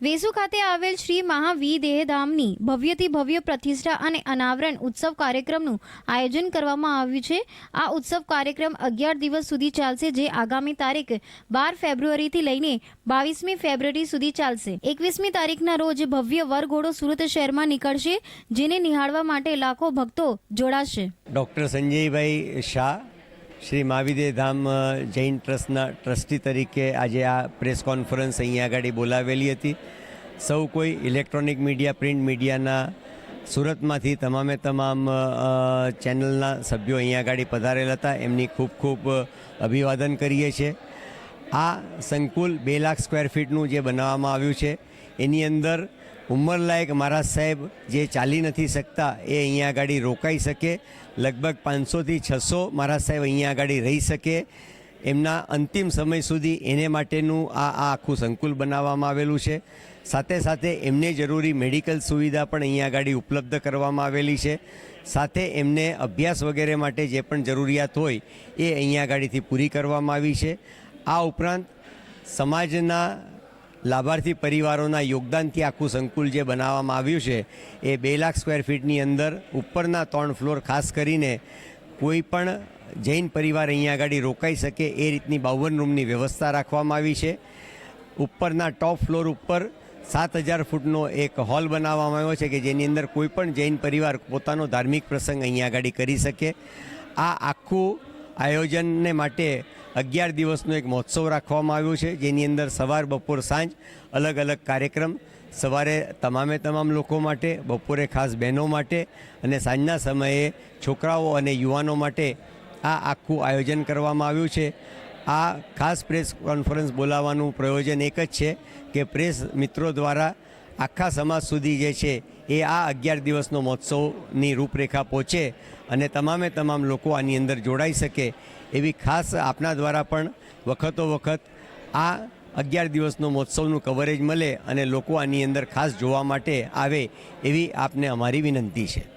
વેસુ ખાતે આવેલ શ્રી મહાવીદેહધામની ભવ્યથી ભવ્ય પ્રતિષ્ઠા અને અનાવરણ ઉત્સવ કાર્યક્રમનું આયોજન કરવામાં આવ્યું છે. આ ઉત્સવ કાર્યક્રમ અગિયાર દિવસ સુધી ચાલશે, જે આગામી તારીખ બાર ફેબ્રુઆરીથી લઈને બાવીસમી ફેબ્રુઆરી સુધી ચાલશે. એકવીસમી તારીખના રોજ ભવ્ય વરઘોડો સુરત શહેરમાં નીકળશે, જેને નિહાળવા માટે લાખો ભક્તો જોડાશે. ડોક્ટર સંજયભાઈ શાહ શ્રી મહાવિદે ધામ જૈન ટ્રસ્ટના ટ્રસ્ટી તરીકે આજે આ પ્રેસ કોન્ફરન્સ અહીંયા આગળ બોલાવેલી હતી. સૌ કોઈ ઇલેક્ટ્રોનિક મીડિયા, પ્રિન્ટ મીડિયાના સુરતમાંથી તમામે તમામ ચેનલના સભ્યો અહીંયા આગળ પધારેલા હતા. એમની ખૂબ ખૂબ અભિવાદન કરીએ છીએ. આ સંકુલ બે લાખ સ્ક્વેર ફીટનું જે બનાવવામાં આવ્યું છે, એની અંદર ઉંમરલાયક મહારાજ સાહેબ જે ચાલી નથી શકતા એ અહીંયા આગળ રોકાઈ શકે, લગભગ પાંચસોથી છસો મહારાજ સાહેબ અહીંયા આગળ રહી શકે. એમના અંતિમ સમય સુધી એને માટેનું આ આ આખું સંકુલ બનાવવામાં આવેલું છે. સાથે સાથે એમને જરૂરી મેડિકલ સુવિધા પણ અહીંયા આગળ ઉપલબ્ધ કરવામાં આવેલી છે. સાથે એમને અભ્યાસ વગેરે માટે જે પણ જરૂરિયાત હોય એ અહીંયા આગળથી પૂરી કરવામાં આવી છે. આ ઉપરાંત સમાજના લાભાર્થી પરિવારોના યોગદાનથી આખું સંકુલ જે બનાવવામાં આવ્યું છે, એ બે લાખ સ્ક્વેર ફીટની અંદર ઉપરના ત્રણ ફ્લોર ખાસ કરીને કોઈ પણ જૈન પરિવાર અહીંયા આગળ રોકાઈ શકે એ રીતની બાવન રૂમની વ્યવસ્થા રાખવામાં આવી છે. ઉપરના ટોપ ફ્લોર ઉપર સાત હજાર ફૂટનો એક હોલ બનાવવામાં આવ્યો છે કે જેની અંદર કોઈ પણ જૈન પરિવાર પોતાનો ધાર્મિક પ્રસંગ અહીંયા આગળ કરી શકે. આ આખું આયોજનને માટે અગિયાર દિવસનો એક મહોત્સવ રાખવામાં આવ્યો છે, જેની અંદર સવાર, બપોર, સાંજ અલગ અલગ કાર્યક્રમ. સવારે તમામે તમામ લોકો માટે, બપોરે ખાસ બહેનો માટે અને સાંજના સમયે છોકરાઓ અને યુવાનો માટે આ આખું આયોજન કરવામાં આવ્યું છે. આ ખાસ પ્રેસ કોન્ફરન્સ બોલાવવાનું પ્રયોજન એક જ છે કે પ્રેસ મિત્રો દ્વારા આખા સમાજ સુધી જે છે, એ આ અગિયાર દિવસનો મહોત્સવની રૂપરેખા પહોંચે અને તમામે તમામ લોકો આની અંદર જોડાઈ શકે એવી ખાસ આપના દ્વારા પણ વખતો વખત આ અગિયાર દિવસનો મહોત્સવનું કવરેજ મળે અને લોકો આની અંદર ખાસ જોવા માટે આવે એવી આપને અમારી વિનંતી છે.